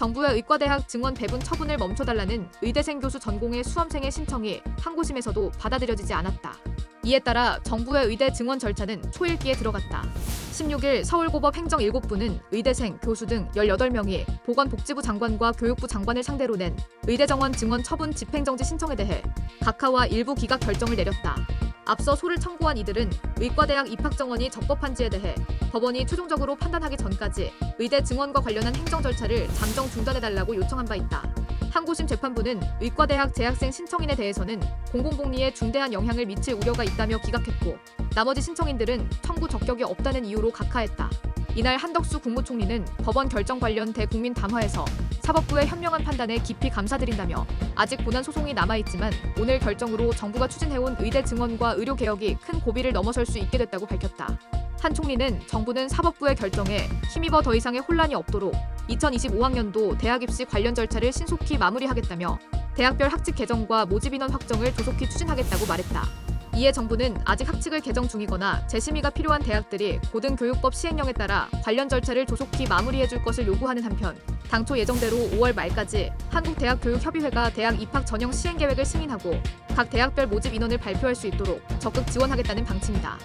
정부의 의과대학 증원 배분 처분을 멈춰달라는 의대생 교수 전공의 수험생의 신청이 항고심에서도 받아들여지지 않았다. 이에 따라 정부의 의대 증원 절차는 초일기에 들어갔다. 16일 서울고법 행정 7부는 의대생, 교수 등 18명이 보건복지부 장관과 교육부 장관을 상대로 낸 의대 정원 증원 처분 집행정지 신청에 대해 각하와 일부 기각 결정을 내렸다. 앞서 소를 청구한 이들은 의과대학 입학 정원이 적법한지에 대해 법원이 최종적으로 판단하기 전까지 의대 증원과 관련한 행정 절차를 잠정 중단해달라고 요청한 바 있다. 항고심 재판부는 의과대학 재학생 신청인에 대해서는 공공복리에 중대한 영향을 미칠 우려가 있다며 기각했고 나머지 신청인들은 청구 적격이 없다는 이유로 각하했다. 이날 한덕수 국무총리는 법원 결정 관련 대국민 담화에서 사법부의 현명한 판단에 깊이 감사드린다며 아직 본안 소송이 남아있지만 오늘 결정으로 정부가 추진해온 의대 증원과 의료 개혁이 큰 고비를 넘어설 수 있게 됐다고 밝혔다. 한 총리는 정부는 사법부의 결정에 힘입어 더 이상의 혼란이 없도록 2025학년도 대학 입시 관련 절차를 신속히 마무리하겠다며 대학별 학칙 개정과 모집 인원 확정을 조속히 추진하겠다고 말했다. 이에 정부는 아직 학칙을 개정 중이거나 재심의가 필요한 대학들이 고등교육법 시행령에 따라 관련 절차를 조속히 마무리해 줄 것을 요구하는 한편 당초 예정대로 5월 말까지 한국대학교육협의회가 대학 입학 전형 시행 계획을 승인하고 각 대학별 모집 인원을 발표할 수 있도록 적극 지원하겠다는 방침이다.